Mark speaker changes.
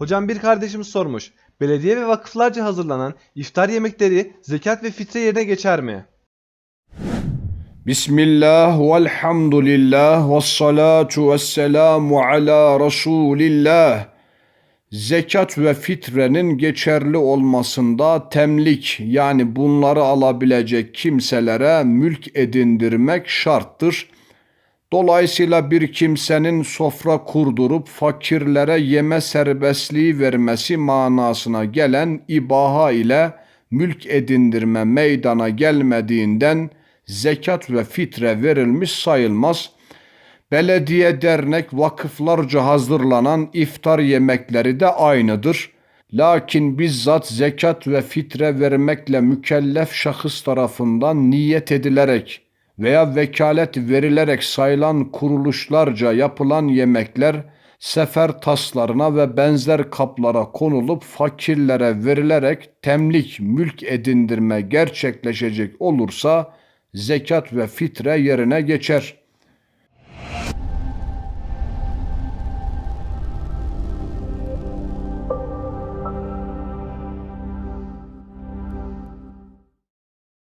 Speaker 1: Hocam bir kardeşimiz sormuş. Belediye ve vakıflarca hazırlanan iftar yemekleri zekat ve fitre yerine geçer mi?
Speaker 2: Bismillah velhamdülillah ve salatu ve selamu ala Resulillah. Zekat ve fitrenin geçerli olmasında temlik yani bunları alabilecek kimselere mülk edindirmek şarttır. Dolayısıyla bir kimsenin sofra kurdurup fakirlere yeme serbestliği vermesi manasına gelen ibaha ile mülk edindirme meydana gelmediğinden zekat ve fitre verilmiş sayılmaz. Belediye, dernek, vakıflarca hazırlanan iftar yemekleri de aynıdır. Lakin bizzat zekat ve fitre vermekle mükellef şahıs tarafından niyet edilerek veya vekalet verilerek sayılan kuruluşlarca yapılan yemekler sefer taslarına ve benzer kaplara konulup fakirlere verilerek temlik mülk edindirme gerçekleşecek olursa zekat ve fitre yerine geçer.